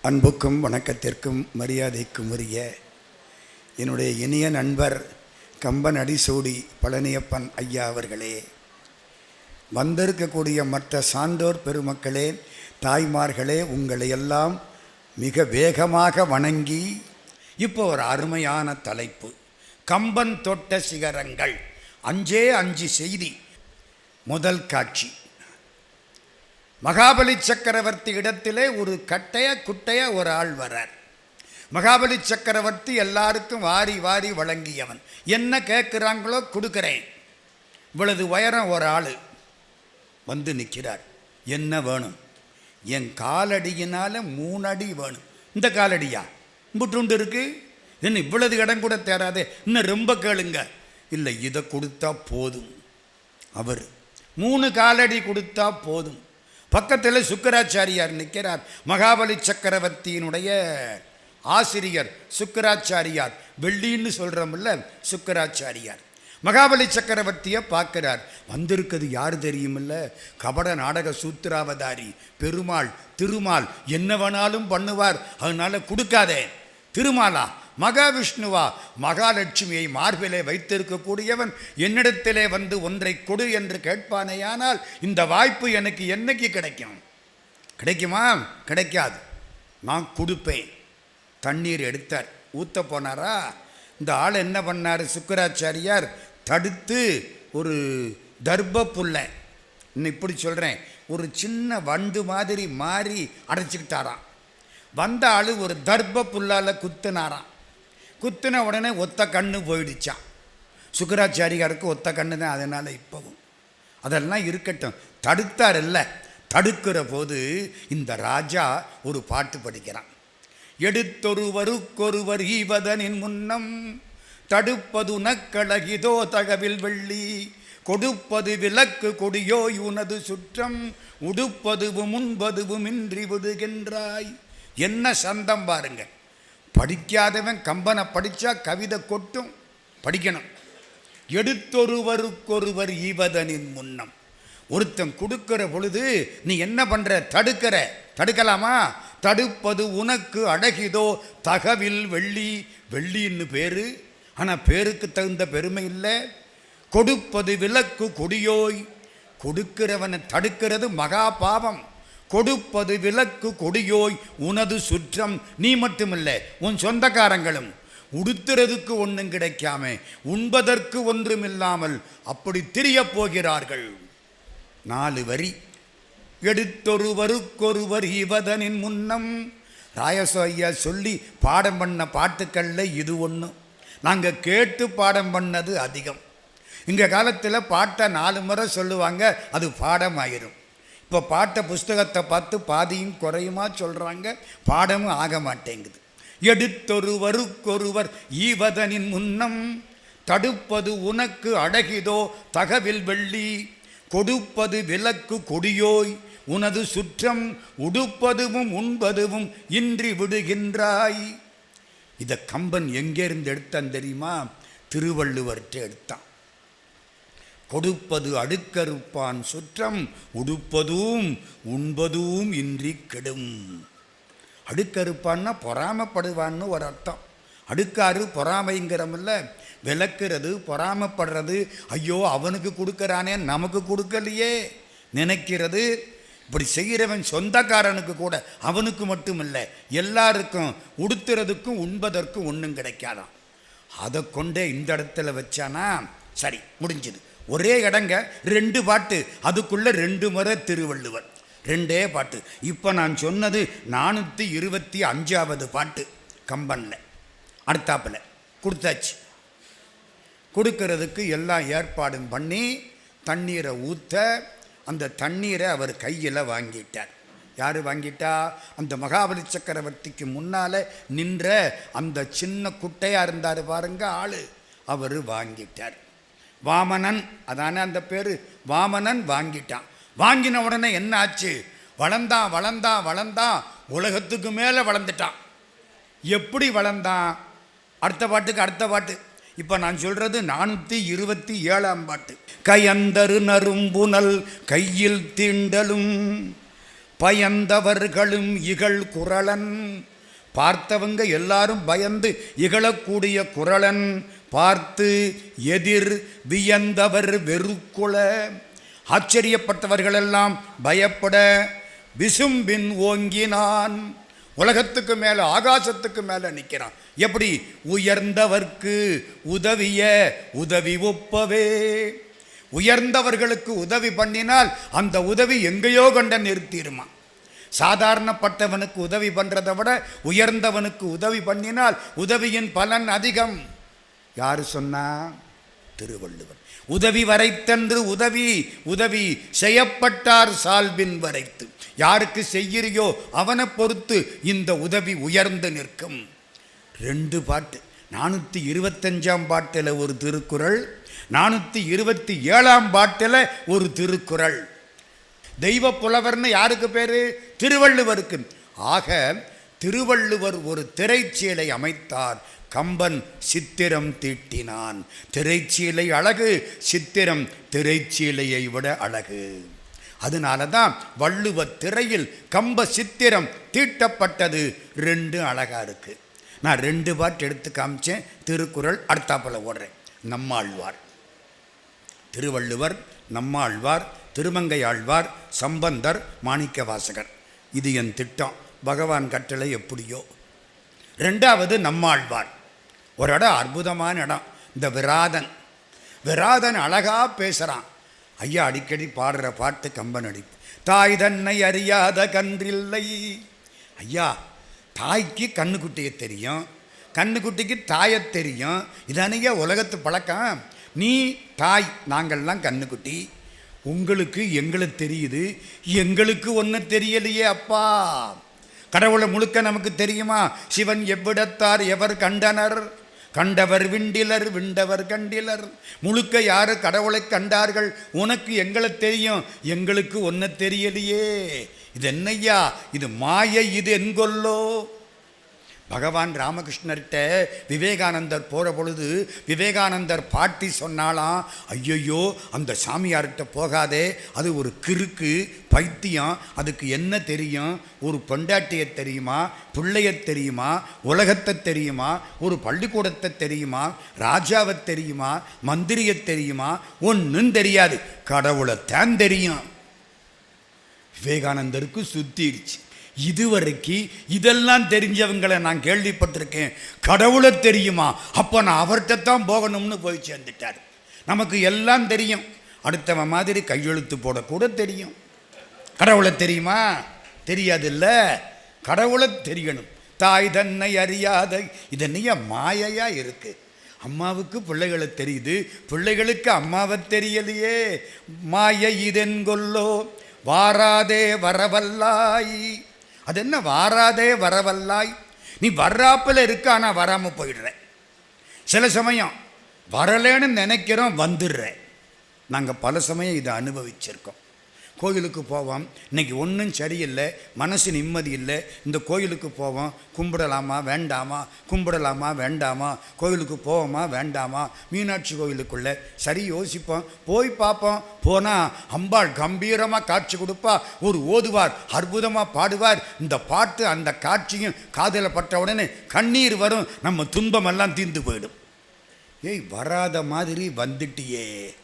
அன்புக்கும் வணக்கத்திற்கும் மரியாதைக்கும் உரிய என்னுடைய இனிய நண்பர் கம்பன் அடிசூடி பழனியப்பன் ஐயா அவர்களே. வந்திருக்கக்கூடிய மற்ற சான்றோர் பெருமக்களே தாய்மார்களே உங்களை எல்லாம் மிக வேகமாக வணங்கி இப்போ ஒரு அருமையான தலைப்பு. கம்பன் தொட்ட சிகரங்கள். அஞ்சே அஞ்சு செய்தி. முதல் காட்சி. மகாபலி சக்கரவர்த்தி இடத்திலே ஒரு கட்டைய குட்டைய ஒரு ஆள் வரார் மகாபலி சக்கரவர்த்தி எல்லாருக்கும் வாரி வாரி வழங்கியவன். என்ன கேட்குறாங்களோ கொடுக்குறேன். இவ்வளவு உயரம் ஒரு ஆள். வந்து நிற்கிறார் என்ன வேணும்? என் காலடியினால் மூணடி வேணும். இந்த காலடியா? இம்புட்டுண்டு இருக்குது என்ன இவ்வளவு இடம் கூட தேராதே. இன்னும் ரொம்ப கேளுங்க. இல்லை இதை கொடுத்தா போதும். அவர் மூணு காலடி கொடுத்தா போதும். பக்கத்தில் சுக்கராச்சாரியார் நிற்கிறார். மகாபலி சக்கரவர்த்தியினுடைய ஆசிரியர் சுக்கராச்சாரியார். வெள்ளின்னு சொல்கிறோம்ல சுக்கராச்சாரியார். மகாபலி சக்கரவர்த்தியை பார்க்கிறார். வந்திருக்கிறது யார் தெரியுமில்ல? கபட நாடக சூத்திராவதாரி பெருமாள் திருமால் என்ன வேணாலும் பண்ணுவார். அதனால் கொடுக்காதே. திருமாலா மகாவிஷ்ணுவா மகாலட்சுமியை மார்பிலே வைத்திருக்கக்கூடியவன் என்னிடத்திலே வந்து ஒன்றை கொடு என்று கேட்பானேயானால் இந்த வாய்ப்பு எனக்கு என்னைக்கு கிடைக்கும்? கிடைக்குமா? கிடைக்காது. நான் கொடுப்பேன். தண்ணீர் எடுத்தார். ஊற்ற போனாரா? இந்த ஆள் என்ன பண்ணார்? சுக்கராச்சாரியார் தடுத்து ஒரு தர்ப புல்லை இன்னும் இப்படி சொல்கிறேன் ஒரு சின்ன வண்டு மாதிரி மாறி அடைச்சிக்கிட்டாராம். வந்த ஆள் ஒரு தர்ப புல்லால் குத்துனாராம். குத்தின உடனே ஒத்த கண்ணு போயிடுச்சான் சுக்கராச்சாரிகாருக்கு ஒத்த கண்ணு தான் அதனால் இப்போவும். அதெல்லாம் இருக்கட்டும். தடுத்தார் இல்லை. தடுக்கிற போது இந்த ராஜா ஒரு பாட்டு படிக்கிறான். எடுத்தொருவருக்கொருவர் ஈவதனின் முன்னம் தடுப்பது உனக்கழகிதோ தகவில் வெள்ளி கொடுப்பது விளக்கு கொடியோ உனது சுற்றம் உடுப்பதுவும் உண்பதுவும் இன்றி விடுகின்றாய். என்ன சந்தம் பாருங்கள். படிக்காதவன் கம்பனை படித்தா கவிதை கொட்டும் படிக்கணும். எடுத்தொருவருக்கொருவர் ஈவதனின் முன்னம். ஒருத்தன் கொடுக்கிற பொழுது நீ என்ன பண்ணுற தடுக்கிற. தடுக்கலாமா? தடுப்பது உனக்கு அழகிதோ? தகவில் வெள்ளி வெள்ளின்னு பேர். ஆனால் பேருக்கு தகுந்த பெருமை இல்லை. கொடுப்பது விளக்கு கொடியோய். கொடுக்கிறவனை தடுக்கிறது மகா பாவம். கொடுப்பது விளக்கு கொடியோய் உனது சுற்றம் நீ மட்டுமில்லை உன் சொந்தக்காரங்களும். உடுத்துறதுக்கு ஒன்றும் கிடைக்காம உண்பதற்கு ஒன்றுமில்லாமல் அப்படி திரியப் போகிறார்கள். நாலு வரி. எடுத்தொருவருக்கொருவர் இவதனின் முன்னம். ராயசோ ஐயா சொல்லி பாடம் பண்ண பாட்டுக்களில் இது ஒன்று நாங்கள் கேட்டு பாடம் பண்ணது அதிகம். இங்கே காலத்தில் பாட்டை நாலு முறை சொல்லுவாங்க அது பாடம் ஆயிரும் இப்போ பாட்ட புஸ்தகத்தை பார்த்து பாதியும் குறையுமா சொல்கிறாங்க பாடமும் ஆக மாட்டேங்குது. எடுத்தொருவருக்கொருவர் ஈவதனின் முன்னம் தடுப்பது உனக்கு அழகிதோ தகவில் வெள்ளி. கொடுப்பது விளக்கு கொடியோய் உனது சுற்றம் உடுப்பதுவும் உண்பதுவும் இன்றி விடுகின்றாய். இதை கம்பன் எங்கேருந்து எடுத்தான் தெரியுமா? திருவள்ளுவர்கிட்ட எடுத்தான். கொடுப்பது அடுக்கறுப்பான் சுற்றம் உடுப்பதும் உண்பதும் இன்றி கெடும். அடுக்கறுப்பான்னா பொறாமப்படுவான்னு ஒரு அர்த்தம். அடுக்காரு பொறாமைங்கிறமில்ல விளக்குறது பொறாமப்படுறது ஐயோ அவனுக்கு கொடுக்கறானே நமக்கு கொடுக்கலையே நினைக்கிறது. இப்படி செய்கிறவன் சொந்தக்காரனுக்கு கூட அவனுக்கு மட்டும் இல்லை எல்லாருக்கும் உடுத்துறதுக்கும் உண்பதற்கும் ஒன்றும் கிடைக்காதான் அதை கொண்டே இந்த இடத்துல வச்சானா சரி முடிஞ்சுது. ஒரே இடங்க ரெண்டு பாட்டு. அதுக்குள்ளே ரெண்டு முறை திருவள்ளுவர். ரெண்டே பாட்டு. இப்போ நான் சொன்னது நானூற்றி இருபத்தி அஞ்சாவது பாட்டு. கம்பனில். அடுத்தாப்பில். கொடுத்தாச்சு. கொடுக்கறதுக்கு எல்லாம் ஏற்பாடும் பண்ணி தண்ணீரை ஊற்ற அந்த தண்ணீரை அவர் கையில் வாங்கிட்டார். யார் வாங்கிட்டா? அந்த மகாபலி சக்கரவர்த்திக்கு முன்னால் நின்ற அந்த சின்ன குட்டையாக இருந்தார் பாருங்க ஆள். அவர் வாங்கிட்டார். வாமனன் அதானே அந்த பேர்? வாமனன் வாங்கிட்டான். வாங்கின உடனே என்ன ஆச்சு? வளர்ந்தான் வளர்ந்தான் வளர்ந்தான் உலகத்துக்கு மேலே வளர்ந்துட்டான். எப்படி வளர்ந்தான்? அடுத்த பாட்டுக்கு அடுத்த பாட்டு. இப்போ நான் சொல்கிறது நானூற்றி இருபத்தி ஏழாம் பாட்டு. கையந்தரு நரும்புனல் கையில் தீண்டலும் பயந்தவர்களும் இகழ் குரலன் பார்த்தவங்க எல்லாரும் பயந்து இகழக்கூடிய குரலன் பார்த்து எதிர் வியந்தவர் வெறுக்குல. ஆச்சரியப்பட்டவர்களெல்லாம் பயப்பட விசும்பின் ஓங்கினான். உலகத்துக்கு மேலே ஆகாசத்துக்கு மேலே நிற்கிறான் எப்படி? உயர்ந்தவர்க்கு உதவிய உதவி ஒப்பவே. உயர்ந்தவர்களுக்கு உதவி பண்ணினால் அந்த உதவி எங்கேயோ கண்ட நிறுத்திடுமா? சாதாரணப்பட்டவனுக்கு உதவி பண்ணுறதை விட உயர்ந்தவனுக்கு உதவி பண்ணினால் உதவியின் பலன் அதிகம். யார் சொன்னா? திருவள்ளுவர். உதவி வரைத்தன்று உதவி உதவி செய்யப்பட்டார் சால்பின் வரைத்து. யாருக்கு செய்கிறியோ அவனை பொறுத்து இந்த உதவி உயர்ந்து நிற்கும். ரெண்டு பாட்டு. நானூற்றி இருபத்தஞ்சாம் பாட்டில் ஒரு திருக்குறள் நானூற்றி இருபத்தி ஏழாம் பாட்டில் ஒரு திருக்குறள். தெய்வ புலவர்னு யாருக்கு பேர்? திருவள்ளுவருக்கு ஆக திருவள்ளுவர் ஒரு திரைச்சீலை அமைத்தார். கம்பன் சித்திரம் தீட்டினான். திரைச்சீலை அழகு சித்திரம் திரைச்சீலையை விட அழகு. அதனால தான் வள்ளுவ திரையில் கம்ப சித்திரம் தீட்டப்பட்டது ரெண்டு அழகாக இருக்குது நான் ரெண்டு பாட்டு எடுத்து காமிச்சேன். திருக்குறள் அடுத்தாப்பில் ஓடுறேன். நம்மாழ்வார். திருவள்ளுவர் நம்மாழ்வார் திருமங்கை ஆழ்வார் சம்பந்தர் மாணிக்க வாசகர் இது என் திட்டம். பகவான் கட்டளை எப்படியோ. ரெண்டாவது நம்மாழ்வார். ஒரு இடம் அற்புதமான இடம். இந்த விராதன். விராதன் அழகாக பேசுகிறான் ஐயா அடிக்கடி பாடுற பாட்டு கம்பன் அடி தாய் தன்னை அறியாத கன்றில்லை. ஐயா தாய்க்கு கண்ணுக்குட்டியை தெரியும். கண்ணுக்குட்டிக்கு தாயை தெரியும். இதனையே உலகத்து பழக்கம். நீ தாய் நாங்கள்லாம் கண்ணுக்குட்டி உங்களுக்கு எங்களுக்கு தெரியுது எங்களுக்கு ஒன்றும் தெரியலையே அப்பா. கடவுளை முழுக்க நமக்கு தெரியுமா? சிவன் எவ்விடத்தார் எவர் கண்டனர்? கண்டவர் விண்டிலர் விண்டவர் கண்டிலர். முழுக்க யார் கடவுளை கண்டார்கள்? உனக்கு எங்களை தெரியும். எங்களுக்கு ஒன்று தெரியலையே. இது என்னய்யா? இது மாயை இது என்கொல்லோ பகவான் ராமகிருஷ்ணர்கிட்ட விவேகானந்தர் போகிற பொழுது விவேகானந்தர் பாட்டி சொன்னாலாம் ஐயையோ அந்த சாமியார்கிட்ட போகாதே அது ஒரு கிறுக்கு பைத்தியம் அதுக்கு என்ன தெரியும்? ஒரு பொண்டாட்டியை தெரியுமா? பிள்ளைய தெரியுமா? உலகத்தை தெரியுமா? ஒரு பள்ளிக்கூடத்தை தெரியுமா? ராஜாவை தெரியுமா? மந்திரியை தெரியுமா? ஒன்றும் தெரியாது. கடவுளைத்தான் தெரியும். விவேகானந்தருக்கு சுத்திருச்சு. இதுவரைக்கு இதெல்லாம் தெரிஞ்சவங்களை நான் கேள்விப்பட்டிருக்கேன். கடவுளை தெரியுமா? அப்போ நான் அவர்கிட்ட தான் போகணும்னு போய் சேர்ந்துட்டார். நமக்கு எல்லாம் தெரியும். அடுத்தவன் மாதிரி கையெழுத்து போடக்கூட தெரியும். கடவுளை தெரியுமா? தெரியாதுல்ல. கடவுளை தெரியணும். தாய் தன்னை அறியாத இது மாயையாக இருக்குது அம்மாவுக்கு பிள்ளைகளை தெரியுது. பிள்ளைகளுக்கு அம்மாவை தெரியலையே. மாயை இதென்கொல்லோ. வாராதே வரவல்லாயி. அது என்ன வாராதே வரவல்லாய். நீ வர்றாப்பில் இருக்க ஆனால் வராமல் போயிடுற. சில சமயம் வரலேன்னு நினைக்கிறோம் வந்துடுறேன் நாங்கள் பல சமயம் இதை அனுபவிச்சிருக்கோம். கோயிலுக்கு போவோம். இன்னைக்கு ஒன்றும் சரியில்லை. மனசு நிம்மதி இல்லை. இந்த கோயிலுக்கு போவோம். கும்பிடலாமா வேண்டாமா? கும்பிடலாமா வேண்டாமா? கோயிலுக்கு போவோமா வேண்டாமா? மீனாட்சி கோயிலுக்குள்ளே சரி யோசிப்போம். போய் பார்ப்போம். போனால் அம்பாள் கம்பீரமாக காட்சி கொடுப்பா. ஒரு ஓதுவார் அற்புதமாக பாடுவார். இந்த பாட்டு அந்த காட்சியும் காதில் பட்ட உடனே கண்ணீர் வரும். நம்ம துன்பமெல்லாம் தீர்ந்து போயிடும். ஏய் வராத மாதிரி வந்துட்டியே.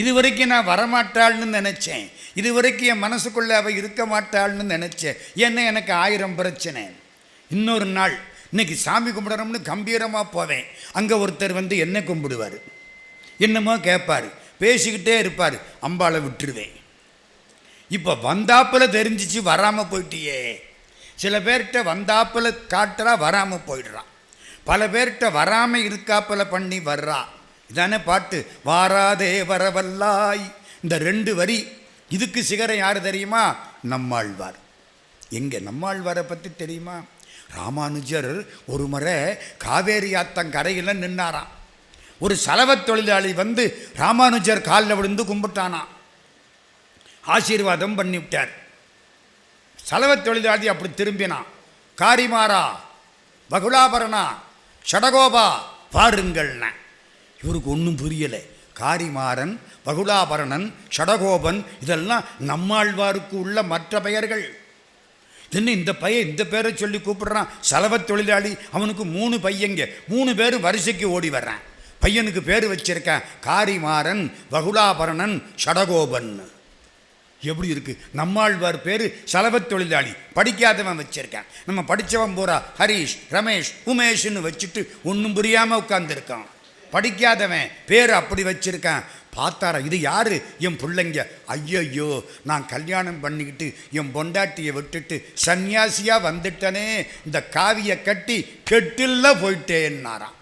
இது வரைக்கும் நான் வரமாட்டாள்னு நினச்சேன். இது வரைக்கும் என் மனசுக்குள்ளே அவள் இருக்க மாட்டாள்னு நினச்சேன். ஏன்னா எனக்கு ஆயிரம் பிரச்சனை. இன்னொரு நாள் இன்னைக்கு சாமி கும்பிடணும்னு கம்பீரமாக போவேன். அங்கே ஒருத்தர் வந்து என்ன கும்பிடுவார். என்னமோ கேட்பார் பேசிக்கிட்டே இருப்பார். அம்பாவை விட்டுருவேன். இப்போ வந்தாப்பில் தெரிஞ்சிச்சு வராமல் போயிட்டியே. சில பேர்கிட்ட வந்தாப்பில் காட்டுறா வராமல் போயிடுறான் பல பேர்கிட்ட வராமல் இருக்காப்பில் பண்ணி வர்றா. இதானே பாட்டு. வாராதே வரவல்லாய். இந்த ரெண்டு வரி இதுக்கு சிகரம் யார் தெரியுமா? நம்மாழ்வார். எங்கே நம்மாழ்வாரை பற்றி தெரியுமா? ராமானுஜர் ஒரு முறை காவேரி ஆத்தங்கரையில் நின்னாராம். ஒரு சலவத் தொழிலாளி வந்து ராமானுஜர் காலில் விழுந்து கும்பிட்டானாம் ஆசீர்வாதம் பண்ணிவிட்டார் சலவத் தொழிலாளி அப்படி திரும்பினான் காரிமாரா பகுலாபரணா ஷடகோபா பாருங்கள்ன. இவருக்கு ஒன்றும் புரியலை. காரிமாறன் பகுலாபரணன் ஷடகோபன் இதெல்லாம் நம்மாழ்வாருக்கு உள்ள மற்ற பெயர்கள். தின்னு இந்த பையன் இந்த பேரை சொல்லி கூப்பிடுறான்? செலவத் தொழிலாளி அவனுக்கு மூணு பையங்க. மூணு பேரும் வரிசைக்கு ஓடி வர்றான். பையனுக்கு பேர் வச்சிருக்கேன் காரிமாறன் பகுலாபரணன் ஷடகோபன். எப்படி இருக்குது நம்மாழ்வார் பேர் செலவத் தொழிலாளி. படிக்காதவன் வச்சுருக்கேன். நம்ம படித்தவன் பூரா ஹரீஷ் ரமேஷ் உமேஷ்னு வச்சுட்டு ஒன்றும் புரியாமல் உட்காந்துருக்கான் படிக்காதவன். பேர் அப்படி வச்சுருக்கேன். பார்த்தாரா இது யாரு? என் பிள்ளைங்க. ஐயையோ நான் கல்யாணம் பண்ணிக்கிட்டு என் பொண்டாட்டியை விட்டுட்டு சன்னியாசியாக வந்துட்டனே. இந்த காவியை கட்டி கெட்டில்ல போயிட்டேன்னாராம்.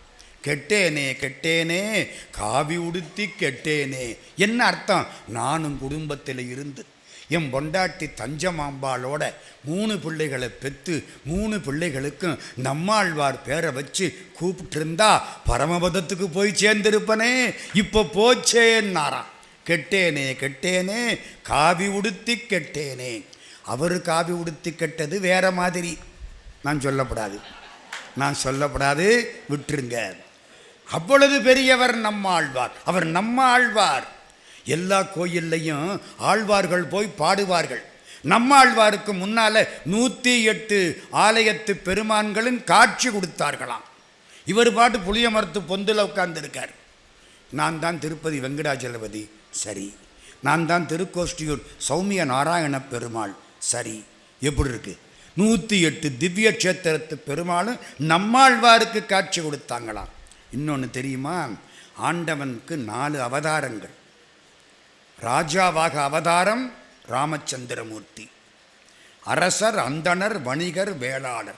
கெட்டேனே கெட்டேனே. காவி உடுத்தி கெட்டேனே. என்ன அர்த்தம்? நானும் குடும்பத்தில் இருந்து என் பொண்டாட்டி தஞ்சமாம்பாளோட மூணு பிள்ளைகளை பெற்று மூணு பிள்ளைகளுக்கும் நம்மாழ்வார் பேரை வச்சு கூப்பிட்டுருந்தா பரமபதத்துக்கு போய் சேர்ந்திருப்பனே. இப்போ போச்சேன்னாராம் கெட்டேனே கெட்டேனே காவி உடுத்தி கெட்டேனே. அவர் காவி உடுத்தி கெட்டது வேற மாதிரி. நான் சொல்லப்படாது. நான் சொல்லப்படாது விட்டுருங்க. அவ்வளவு பெரியவர் நம்ம ஆழ்வார் அவர் நம்ம ஆழ்வார் எல்லா கோயில்லையும் ஆழ்வார்கள் போய் பாடுவார்கள். நம்மாழ்வாருக்கு முன்னால் முன்னால நூற்றி எட்டு ஆலயத்து பெருமான்களும் காட்சி கொடுத்தார்களாம். இவர் பாட்டு புளிய மரத்து பொந்தில் உட்கார்ந்துருக்கார். நான் தான் திருப்பதி வெங்கடாச்சலபதி சரி. நான் தான் திருக்கோஷ்டியூர் சௌமிய நாராயண பெருமாள் சரி. எப்படி இருக்கு? நூற்றி எட்டு திவ்ய கஷேத்திரத்து பெருமாளும் நம்மாழ்வாருக்கு காட்சி கொடுத்தாங்களாம். இன்னொன்று தெரியுமா? ஆண்டவனுக்கு நாலு அவதாரங்கள். ராஜாவாக அவதாரம் ராமச்சந்திரமூர்த்தி. அரசர் அந்தணர் வணிகர் வேளாளர்.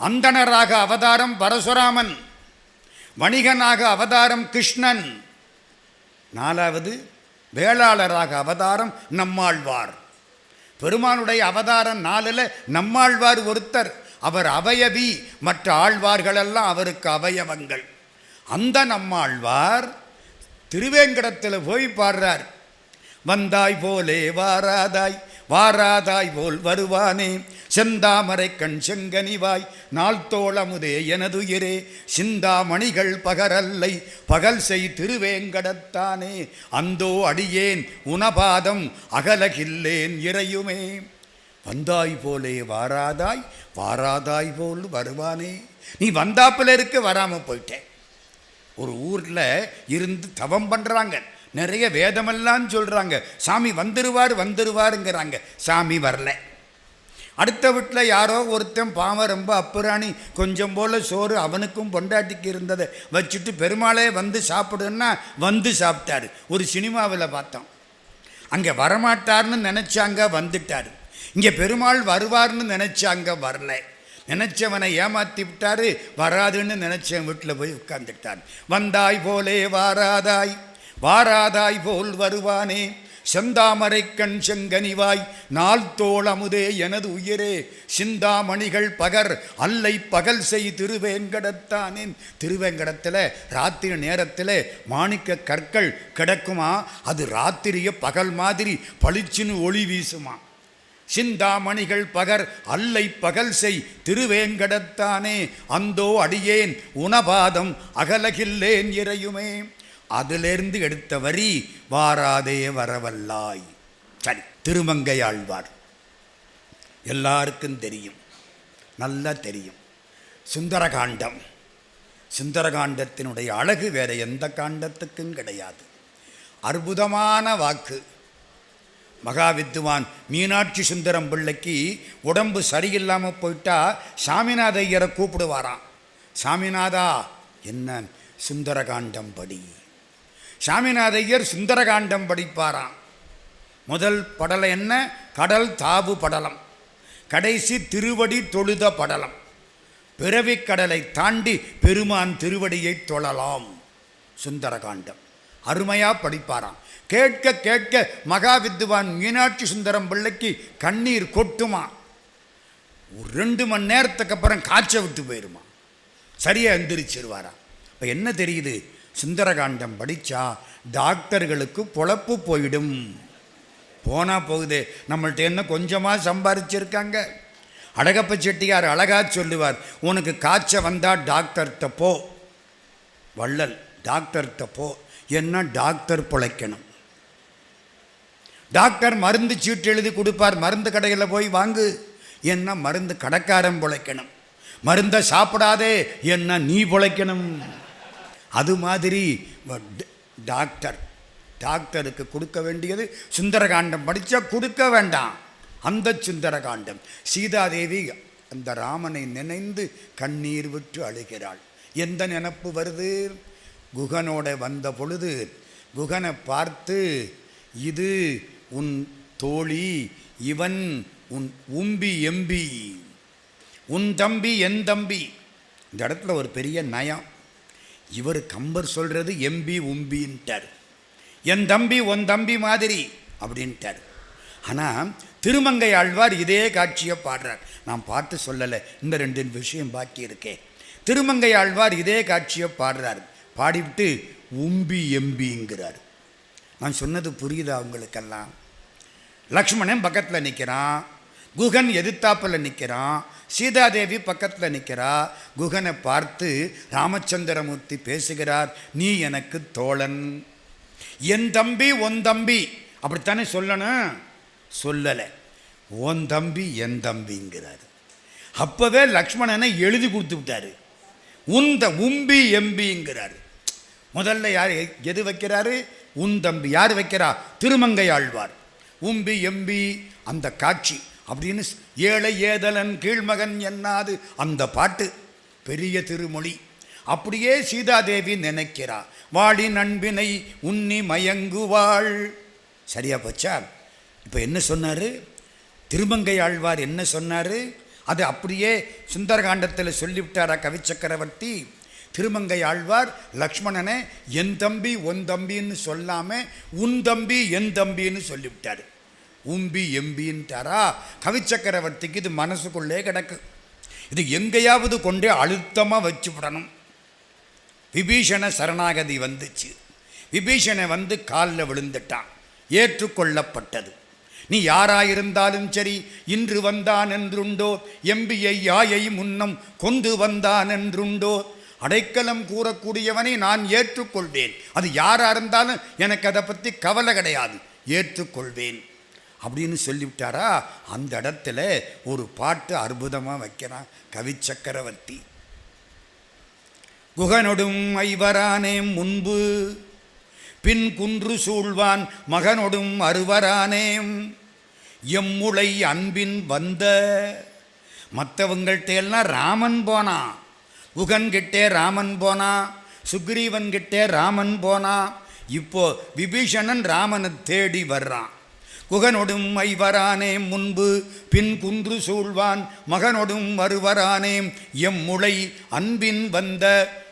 அந்தணராக அவதாரம் பரசுராமன். வணிகனாக அவதாரம் கிருஷ்ணன். நாலாவது வேளாளராக அவதாரம் நம்மாழ்வார். பெருமானுடைய அவதாரம் நாளில் நம்மாழ்வார் ஒருத்தர். அவர் அவயவி மற்ற ஆழ்வார்களெல்லாம் அவருக்கு அவயவங்கள். அந்த நம்மாழ்வார் திருவேங்கடத்தில் போய் பாடுறார். வந்தாய் போலே வாராதாய் வாராதாய் போல் வருவானே. செந்தாமரை கண் செங்கனிவாய் நாள் தோளமுதே எனதுயிரே சிந்தாமணிகள் பகரல்லை பகல் செய் திருவேங்கடத்தானே. அந்தோ அடியேன் உணபாதம் அகலகில்லேன் இறையுமே. வந்தாய் போலே வாராதாய் வாராதாய் போல் வருவானே. நீ வந்தாப்பில் இருக்க வராமல் போயிட்டேன் ஒரு ஊரில் இருந்து தவம் பண்ணுறாங்க நிறைய வேதமெல்லாம் சொல்கிறாங்க சாமி வந்துருவார் வந்துருவாருங்கிறாங்க. சாமி வரல. அடுத்த வீட்டில் யாரோ ஒருத்தன் பாவம் ரொம்ப அப்புறாணி கொஞ்சம் போல் சோறு அவனுக்கும் பொண்டாட்டிக்கு இருந்ததை வச்சுட்டு பெருமாளே வந்து சாப்பிடுன்னா வந்து சாப்பிட்டாரு. ஒரு சினிமாவில் பார்த்தோம். அங்கே வரமாட்டார்னு நினச்சாங்க வந்துட்டார். இங்கே பெருமாள் வருவார்னு நினச்சாங்க வரல. நினச்சவனை ஏமாத்தி விட்டாரு வராதுன்னு நினச்சவன் வீட்டில் போய் உட்காந்துட்டான் வந்தாய் போலே வாராதாய். வாராதாய் போல் வருவானே செந்தாமரை கண் செங்கனிவாய் நாள் தோள் அமுதே எனது உயிரே சிந்தாமணிகள் பகர் அல்லை பகல் செய் திருவேங்கடத்தானேன் திருவேங்கடத்தில் ராத்திரி நேரத்தில் மாணிக்க கற்கள் கிடக்குமா? அது ராத்திரிய பகல் மாதிரி பளிச்சுன்னு ஒளி வீசுமா? சிந்தாமணிகள் பகர் அல்லை பகல் செய் திருவேங்கடத்தானே. அந்தோ அடியேன் உணபாதம் அகலகில்லேன் இறையுமே. அதிலிருந்து எடுத்த வரி வாராதே வரவல்லாய். சரி திருமங்கையாழ்வார். எல்லாருக்கும் தெரியும். நல்லா தெரியும். சுந்தரகாண்டம். சுந்தரகாண்டத்தினுடைய அழகு வேறு எந்த காண்டத்துக்கும் கிடையாது. அற்புதமான வாக்கு. மகாவித்துவான் மீனாட்சி சுந்தரம் பிள்ளைக்கு உடம்பு சரியில்லாமல் போயிட்டா சாமிநாத ஐயரை கூப்பிடுவாராம். சாமிநாதா என்ன சுந்தரகாண்டம் படி? சாமிநாதையர் சுந்தரகாண்டம் படிப்பாராம். முதல் படலம் என்ன? கடல் தாவு படலம். கடைசி திருவடி தொழுத படலம். பிறவிக்கடலை தாண்டி பெருமான் திருவடியை தொழலாம். சுந்தரகாண்டம். அருமையாக படிப்பாராம். கேட்க கேட்க மகா வித்துவான் மீனாட்சி சுந்தரம் பிள்ளைக்கு கண்ணீர் கொட்டுமா? ஒரு ரெண்டு மணி நேரத்துக்கு அப்புறம் காய்ச்ச விட்டு போயிருமா? சரியாக எந்திரிச்சிருவாராம் இப்போ என்ன தெரியுது? சுந்தரகாண்டம் படித்தா டாக்டர்களுக்கு பொழப்பு போயிடும். போனால் போகுது நம்மள்ட்ட என்ன கொஞ்சமாக சம்பாரிச்சிருக்காங்க? அழகப்ப செட்டியார் அழகா சொல்லுவார் உனக்கு காய்ச்ச வந்தால் டாக்டர்கிட்ட போ. வள்ளல் டாக்டர்கிட்ட போ என்ன டாக்டர் பிழைக்கணும்? டாக்டர் மருந்து சீட்டு எழுதி கொடுப்பார் மருந்து கடையில் போய் வாங்கு. என்ன மருந்து கடைக்காரன் பிழைக்கணும்? மருந்தை சாப்பிடாதே என்ன நீ பிழைக்கணும்? அது மாதிரி ட- டாக்டர். டாக்டருக்கு கொடுக்க வேண்டியது சுந்தரகாண்டம். படித்தா கொடுக்க வேண்டாம். அந்த சுந்தரகாண்டம். சீதாதேவி அந்த ராமனை நினைந்து கண்ணீர் விட்டு அழுகிறாள். எந்த நினப்பு வருது? குகனோட வந்த பொழுது குகனை பார்த்து இது உன் தோழி இவன் உன் உம்பி எம்பி. உன் தம்பி என் தம்பி. இந்த இடத்துல ஒரு பெரிய நயம். இவர் கம்பர் சொல்கிறது எம்பி உம்பின்ட்டார். என் தம்பி உன் தம்பி மாதிரி அப்படின்ட்டார். ஆனால் திருமங்கை ஆழ்வார் இதே காட்சியை பாடுறார். நான் பார்த்து சொல்லலை இந்த ரெண்டு விஷயம் பாக்கி இருக்கே. திருமங்கை ஆழ்வார் இதே காட்சியை பாடுறார். பாடிவிட்டு உம்பி எம்பிங்கிறார். நான் சொன்னது புரியுதா உங்களுக்கெல்லாம்? லக்ஷ்மணன் பக்கத்தில் நிற்கிறான் குகன் எதிர்த்தாப்பில் நிற்கிறான் சீதாதேவி பக்கத்தில் நிற்கிறா குகனை பார்த்து ராமச்சந்திரமூர்த்தி பேசுகிறார் நீ எனக்கு தோழன். என் தம்பி உன் தம்பி. அப்படித்தானே சொல்லணும்? சொல்லலை. உன் தம்பி என் தம்பிங்கிறார். அப்போவே லக்ஷ்மணனை எழுதி கொடுத்து விட்டாரு. உந்த உம்பி எம்பிங்கிறாரு. முதல்ல யார் எது வைக்கிறாரு? உன் தம்பி. யார் வைக்கிறா? திருமங்கை ஆழ்வார். உம்பி எம்பி. அந்த காட்சி. அப்படின்னு ஏழை ஏதலன் கீழ்மகன் என்னாது? அந்த பாட்டு பெரிய திருமொழி. அப்படியே சீதாதேவி நினைக்கிறா. வாடி நண்பினை உன்னி மயங்குவாள். சரியா போச்சா? இப்போ என்ன சொன்னார்? திருமங்கை ஆழ்வார் என்ன சொன்னார்? அது அப்படியே சுந்தரகாண்டத்தில் சொல்லிவிட்டாரா கவிச்சக்கரவர்த்தி திருமங்கை ஆழ்வார் லக்ஷ்மணனை என் தம்பி உன் தம்பின்னு சொல்லாமல் உன் தம்பி என் தம்பின்னு சொல்லிவிட்டார். உம்பி எம்பின்ட்டாரா கவிச்சக்கரவர்த்திக்கு இது மனசுக்குள்ளே கிடக்கு. இது எங்கேயாவது கொண்டே அழுத்தமாக வச்சு விடணும். விபீஷண சரணாகதி வந்துச்சு. விபீஷணை வந்து காலில் விழுந்துட்டான். ஏற்றுக்கொள்ளப்பட்டது. நீ யாராயிருந்தாலும் சரி இன்று வந்தான் என்றுண்டோ எம்பியை யாயை முன்னம் கொண்டு வந்தான் என்றுண்டோ அடைக்கலம் கூறக்கூடியவனை நான் ஏற்றுக்கொள்வேன். அது யாராக இருந்தாலும் எனக்கு அதை பற்றி கவலை கிடையாது. ஏற்றுக்கொள்வேன். அப்படின்னு சொல்லிவிட்டாரா? அந்த இடத்துல ஒரு பாட்டு அற்புதமாக வைக்கிறான் கவி சக்கரவர்த்தி. குகனொடும் ஐவரானே முன்பு பின் குன்று சூழ்வான் மகனொடும் அறுவரானேம் எம்முளை அன்பின் வந்த மற்றவங்கள்ட்டெல்லாம் ராமன் போனா குகன்கிட்டே ராமன் போனா சுக்ரீவன்கிட்டே ராமன் போனா இப்போ விபீஷணன் ராமனை தேடி வர்றான். குகனொடும் ஐவரானே முன்பு பின் குன்று சூழ்வான் மகனொடும் வருவரானேம் எம் முளை அன்பின் வந்த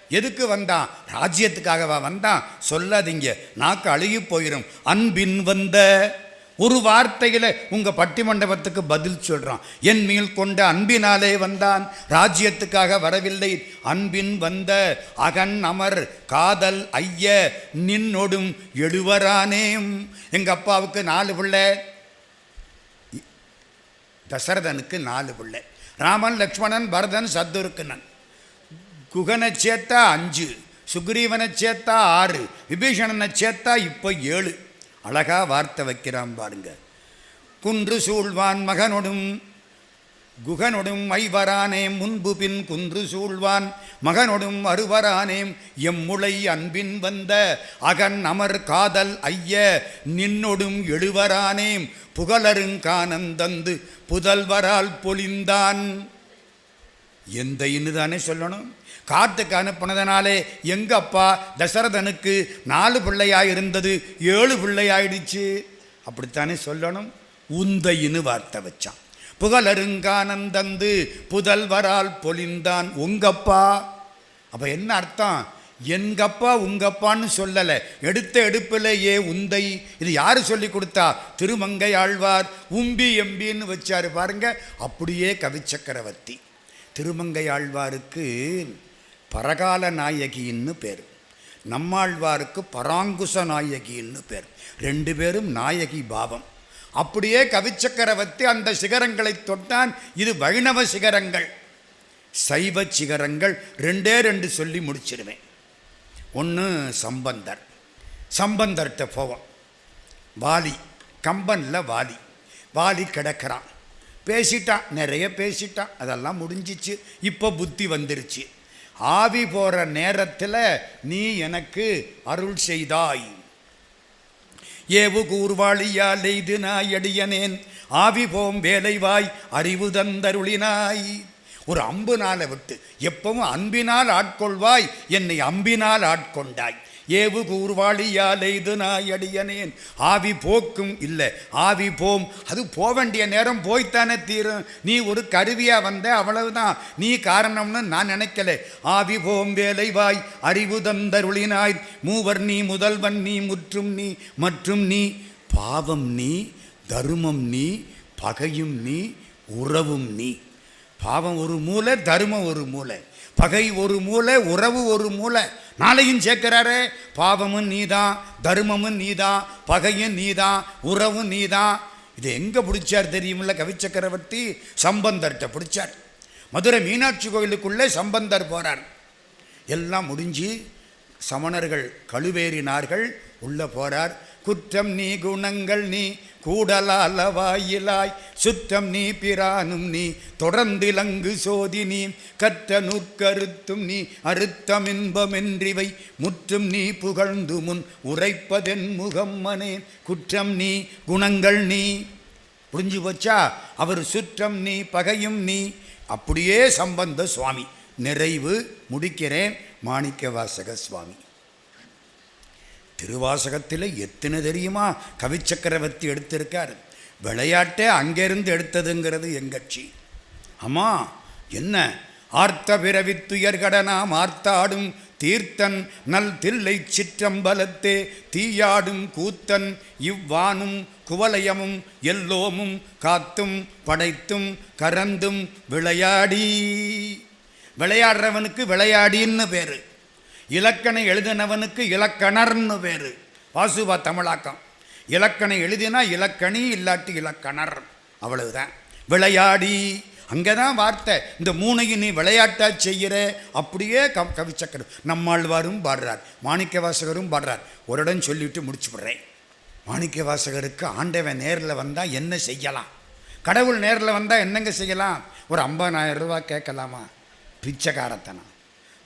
எதுக்கு வந்தான் ராஜ்யத்துக்காகவா வந்தான் சொல்லாதீங்க. நாக்கு அழுகி போயிடும் அன்பின் வந்த ஒரு வார்த்தையில் உங்கள் பட்டிமண்டபத்துக்கு பதில் சொல்கிறான் என் மேல் கொண்ட அன்பினாலே வந்தான். ராஜ்யத்துக்காக வரவில்லை. அன்பின் வந்த அகன் அமர் காதல் ஐய நின்னொடும் எழுவரானேம் எங்கள் அப்பாவுக்கு நாலு பிள்ளை. தசரதனுக்கு நாலு பிள்ளை. ராமன் லக்ஷ்மணன் பரதன் சத்துருக்குனன் குகனை சேர்த்தா அஞ்சு. சுக்ரீவனை சேர்த்தா ஆறு. விபீஷணனை சேர்த்தா இப்போ ஏழு. அழகா வார்த்தை வைக்கிறான் பாருங்க. குன்று சூழ்வான் மகனொடும் குகனொடும் ஐவரானேம் முன்பு பின் குன்று சூழ்வான் மகனொடும் அறுவரானேம் எம்முளை அன்பின் வந்த அகன் அமர் காதல் ஐய நின்னொடும் எழுவரானேம் புகழருங்கானந்தந்து புதல்வரால் பொழிந்தான் எந்த இன்னுதானே சொல்லணும்? காட்டுக்கு அனுப்புனதுனாலே எங்கள் அப்பா தசரதனுக்கு நாலு பிள்ளையாக இருந்தது ஏழு பிள்ளையாயிடுச்சு. அப்படித்தானே சொல்லணும்? உந்தையின்னு வார்த்தை வச்சான். புகழருங்கானந்தந்து புதல்வரால் பொலிந்தான் உங்கப்பா. அப்போ என்ன அர்த்தம்? எங்கப்பா உங்கப்பான்னு சொல்லலை. எடுத்த எடுப்பிலேயே உந்தை. இது யார் சொல்லி கொடுத்தா? திருமங்கை ஆழ்வார் உம்பி எம்பின்னு வச்சாரு பாருங்க. அப்படியே கவிச்சக்கரவர்த்தி. திருமங்கை ஆழ்வாருக்கு பரகால நாயகின்னு பேர். நம்மாழ்வாருக்கு பராங்குச நாயகின்னு பேர். ரெண்டு பேரும் நாயகி பாவம். அப்படியே கவிச்சக்கரவர்த்தி அந்த சிகரங்களை தொட்டான். இது வைணவ சிகரங்கள். சைவ சிகரங்கள் ரெண்டே ரெண்டு சொல்லி முடிச்சிருவேன். ஒன்று சம்பந்தர். சம்பந்தர்கிட்ட போவோம். வாலி கம்பனில் வாலி. வாலி கிடக்கிறான். பேசிட்டான் நிறைய பேசிட்டான். அதெல்லாம் முடிஞ்சிச்சு. இப்போ புத்தி வந்துருச்சு. ஆவி போகிற நேரத்தில் நீ எனக்கு அருள் செய்தாய். ஏவு கூர்வாளியால் எய்து நாய் அடியனேன். ஆவி போம் வேலைவாய் அறிவு தந்தருளினாய். ஒரு அம்பு நாளை விட்டு எப்பவும் அன்பினால் ஆட்கொள்வாய். என்னை அம்பினால் ஆட்கொண்டாய். ஏவு கூர்வாளியால் எய்து நாய் அடியனேன். ஆவி போக்கும் இல்லை ஆவி போம். அது போக வேண்டிய நேரம் போய்த்தானே தீரும். நீ ஒரு கருவியாக வந்த அவ்வளவுதான். நீ காரணம்னு நான் நினைக்கல. ஆவி போம் வேலைவாய் அறிவு தந்தருளினாய். மூவர் நீ முதல்வன் நீ முற்றும் நீ மற்றும் நீ. பாவம் நீ தருமம் நீ பகையும் நீ உறவும் நீ. பாவம் ஒரு மூலை தருமம் ஒரு மூலை. பகை ஒரு மூலை உறவு ஒரு மூலை நாளையும் சேர்க்கிறாரு பாவமும் நீதான் தர்மமும் நீதான் பகையும் நீதான் உறவும் நீதான். இது எங்கே பிடிச்சார் தெரியுமில்ல கவிச்சக்கரவர்த்தி சம்பந்தர்கிட்ட பிடிச்சார். மதுரை மீனாட்சி கோயிலுக்குள்ளே சம்பந்தர் போகிறார் எல்லாம் முடிஞ்சு சமணர்கள் கழுவேறினார்கள் உள்ளே போகிறார் குற்றம் நீ குணங்கள் நீ கூடலால வாயிலாய். சுற்றம் நீ பிரானும் நீ தொடர்ந்திலங்கு சோதி நீ கற்ற நூற்கருத்தும் நீ அறுத்தம் இன்பமென்றிவை முற்றும் நீ புகழ்ந்து முன் உரைப்பதென் முகம்மனே குற்றம் நீ குணங்கள் நீ. புரிஞ்சு போச்சா? அவர் சுற்றம் நீ பகையும் நீ. அப்படியே சம்பந்த சுவாமி. நிறைவு முடிக்கிறேன் மாணிக்க வாசக சுவாமி. திருவாசகத்தில் எத்தனை தெரியுமா? கவிச்சக்கரவர்த்தி எடுத்திருக்கார். விளையாட்டே அங்கேருந்து எடுத்ததுங்கிறது எங்கட்சி ஆமாம் என்ன? ஆர்த்த பிறவித்துயர்கடனாம் ஆர்த்தாடும் தீர்த்தன் நல் தில்லை சிற்றம்பலத்தே தீயாடும் கூத்தன் இவ்வானும் குவலயமும் எல்லோமும் காத்தும் படைத்தும் கறந்தும் விளையாடி. விளையாடுறவனுக்கு விளையாடின்னு பேர். இலக்கணை எழுதினவனுக்கு இலக்கணர்னு பேர். வாசுபா தமிழாக்கம். இலக்கணை எழுதினா இலக்கணி இல்லாட்டி இலக்கணர். அவ்வளவுதான். விளையாடி. அங்கே தான் வார்த்தை. இந்த மூணையும் நீ விளையாட்டா செய்கிற அப்படியே க கவிச்சக்கர் நம்மாழ்வாரும் பாடுறார். மாணிக்க வாசகரும் பாடுறார். ஒரு இடம் சொல்லிவிட்டு முடிச்சு விடுறேன். மாணிக்க வாசகருக்கு ஆண்டவன் நேரில் வந்தால் என்ன செய்யலாம்? கடவுள் நேரில் வந்தால் என்னங்க செய்யலாம்? ஒரு ஐம்பதாயிரம் ரூபா கேட்கலாமா? பிச்சைக்காரத்தனம்.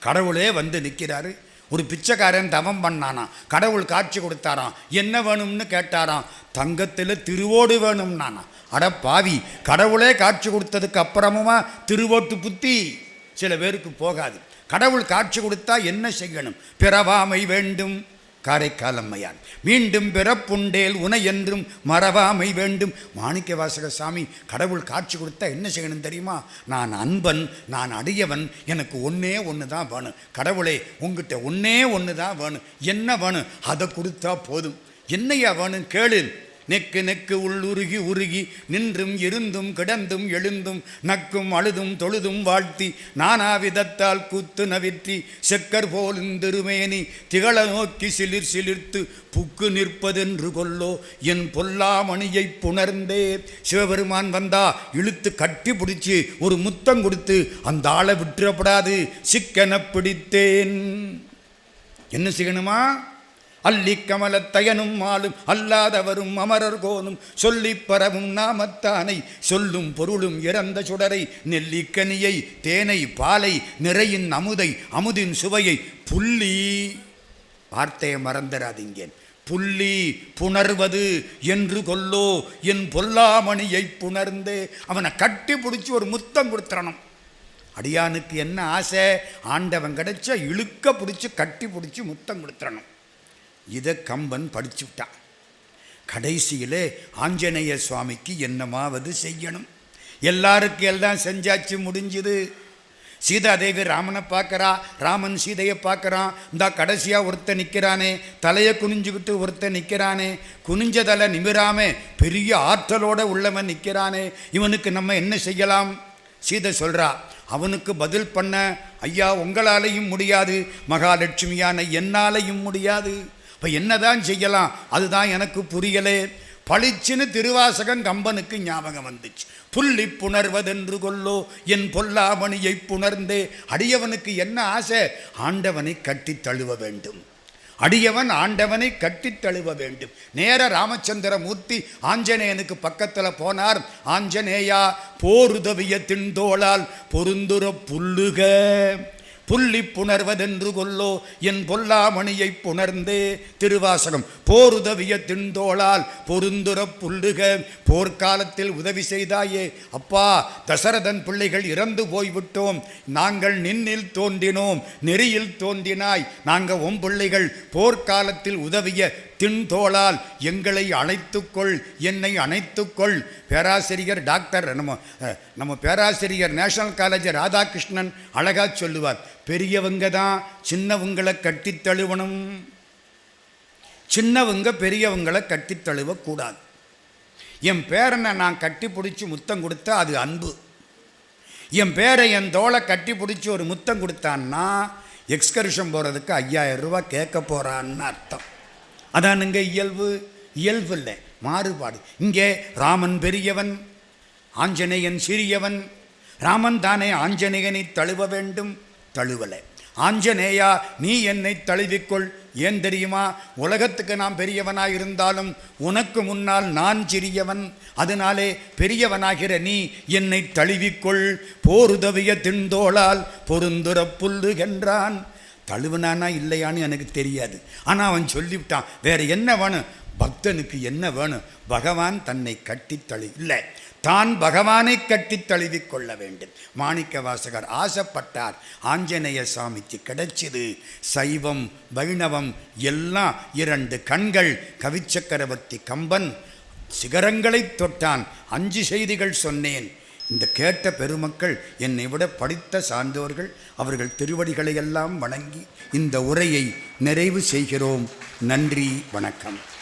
கடவுளே வந்து நிற்கிறாரு. ஒரு பிச்சைக்காரன் தவம் பண்ணானா கடவுள் காட்சி கொடுத்தாராம் என்ன வேணும்னு கேட்டாராம் தங்கத்தில் திருவோடு வேணும்னானா. அட பாவி கடவுளே காட்சி கொடுத்ததுக்கு அப்புறமுமா திருவோட்டு புத்தி? சில பேருக்கு போகாது. கடவுள் காட்சி கொடுத்தா என்ன செய்யணும்? பிறவாமை வேண்டும். காரைக்கால் அம்மையான் மீண்டும் பிறப்புண்டேல் உனை என்றும் மறவாமை வேண்டும். மாணிக்க வாசக சாமி கடவுள் காட்சி கொடுத்தா என்ன செய்யணும் தெரியுமா? நான் அன்பன் நான் அடியவன் எனக்கு ஒன்றே ஒன்று தான் வேணும். கடவுளே உங்ககிட்ட ஒன்றே ஒன்று தான் வேணும். என்ன வேணும்? அதை கொடுத்தா போதும். என்னையா வேணும்? கேளு. நெக்கு நெக்கு உள்ளுருகி உருகி நின்றும் இருந்தும் கிடந்தும் எழுந்தும் நக்கும் அழுதும் தொழுதும் வாழ்த்தி நானாவிதத்தால் கூத்து நவிற்றி செக்கர் போலும் திருமேனி திகழ நோக்கி சிலிர் சிலிர்த்து புக்கு நிற்பதென்று கொல்லோ என் பொல்லாமணியை புணர்ந்தே. சிவபெருமான் வந்தா இழுத்து கட்டி பிடிச்சி ஒரு முத்தம் கொடுத்து அந்த ஆளை விட்டுறப்படாது. சிக்கன பிடித்தேன். என்ன செய்யணுமா அல்லி கமலத்தயனும் மாலும் அல்லாதவரும் அமரர் கோனும் சொல்லி பரவும் நாமத்தானை சொல்லும் பொருளும் இறந்த சுடரை நெல்லிக்கனியை தேனை பாலை நிறையின் அமுதை அமுதின் சுவையை புள்ளி. வார்த்தையை மறந்துராதிங்கேன் புள்ளி புணர்வது என்று கொல்லோ என் பொல்லாமணியை புணர்ந்து. அவனை கட்டி பிடிச்சி ஒரு முத்தம் கொடுத்துறணும் அடியானுக்கு என்ன ஆசை? ஆண்டவன் கிடைச்சா இழுக்க பிடிச்சி கட்டி பிடிச்சி முத்தம் கொடுத்துறணும் இதை கம்பன் படிச்சு விட்டான் கடைசியில் ஆஞ்சநேய சுவாமிக்கு என்னமாவது செய்யணும். எல்லாருக்கும் எல்லாம் செஞ்சாச்சு முடிஞ்சுது. சீதாதேவி ராமனை பார்க்குறா ராமன் சீதையை பார்க்குறான் இந்த கடைசியாக ஒருத்தன் நிற்கிறானே தலையை குனிஞ்சுக்கிட்டு ஒருத்தன் நிற்கிறானே குனிஞ்ச தலை நிமிராம பெரிய ஆற்றலோடு உள்ளவன் நிற்கிறானே இவனுக்கு நம்ம என்ன செய்யலாம்? சீதை சொல்கிறா அவனுக்கு பதில் பண்ண ஐயா உங்களாலையும் முடியாது. மகாலட்சுமியான என்னாலையும் முடியாது. இப்போ என்னதான் செய்யலாம்? அதுதான் எனக்கு புரியலே. பளிச்சுன்னு திருவாசகம் கம்பனுக்கு ஞாபகம் வந்துச்சு. புள்ளி புணர்வதென்று கொல்லோ என் பொல்லாமணியை புணர்ந்தே. அடியவனுக்கு என்ன ஆசை? ஆண்டவனை கட்டி தழுவ வேண்டும். அடியவன் ஆண்டவனை கட்டித் தழுவ வேண்டும். நேர ராமச்சந்திர மூர்த்தி ஆஞ்சநேயனுக்கு பக்கத்தில் போனார். ஆஞ்சநேயா போருதவிய திண்டோளால் பொருந்துர புல்லுக. புள்ளி புணர்வதென்று கொல்லோ என் பொல்லாமணியை புணர்ந்தே. திருவாசகம் போருதவிய திண்டோளால் பொருந்துர புல்லுக போர்க்காலத்தில் உதவி செய்தாயே. அப்பா தசரதன் பிள்ளைகள் இறந்து போய்விட்டோம். நாங்கள் நின்னில் தோன்றினோம் நெறியில் தோன்றினாய். நாங்கள் உன் பிள்ளைகள் போர்க்காலத்தில் உதவிய தின்தோளால் எங்களை அழைத்துக்கொள் என்னை அணைத்துக்கொள். பேராசிரியர் டாக்டர் நம்ம நம்ம பேராசிரியர் நேஷனல் காலேஜ் ராதாகிருஷ்ணன் அழகாக சொல்லுவார். பெரியவங்க தான் சின்னவங்களை கட்டி தழுவணும். சின்னவங்க பெரியவங்களை கட்டி தழுவக்கூடாது என் பேரனை நான் கட்டி பிடிச்சி முத்தம் கொடுத்தா அது அன்பு. என் பேரை என் தோளை கட்டி பிடிச்சி ஒரு முத்தம் கொடுத்தான்னா எக்ஸ்கர்ஷன் போகிறதுக்கு ஐயாயிரம் ரூபாய் கேட்க போகிறான்னு அர்த்தம். அதானுங்க இயல்பு. இயல்பு இல்லை மாறுபாடு. இங்கே ராமன் பெரியவன் ஆஞ்சநேயன் சிறியவன். ராமன் தானே ஆஞ்சநேயனை தழுவ வேண்டும். தழுவலை. ஆஞ்சநேயா நீ என்னை தழுவிக்கொள். ஏன் தெரியுமா? உலகத்துக்கு நான் பெரியவனாக இருந்தாலும் உனக்கு முன்னால் நான் சிறியவன். அதனாலே பெரியவனாகிற நீ என்னை தழுவிக்கொள். போருதவிய திண்டோளால் பொருந்துர புல்லுகின்றான் தழுவனானா இல்லையான்னு எனக்கு தெரியாது. ஆனால் அவன் சொல்லிவிட்டான் வேற என்ன வேணும்? பக்தனுக்கு என்ன வேணும்? பகவான் தன்னை கட்டித் தழு இல்லை. தான் பகவானை கட்டித் தழுவிக் கொள்ள வேண்டும். மாணிக்க வாசகர் ஆசைப்பட்டார் ஆஞ்சநேய சாமிக்கு கிடைச்சது சைவம் வைணவம் எல்லாம் இரண்டு கண்கள் கவிச்சக்கரவர்த்தி கம்பன் சிகரங்களை தொட்டான். அஞ்சு செய்திகள் சொன்னேன். இந்த கேட்ட பெருமக்கள் என்னை விட படித்த சார்ந்தோர்கள் அவர்கள் திருவடிகளை எல்லாம் வணங்கி இந்த உரையை நிறைவு செய்கிறோம். நன்றி வணக்கம்.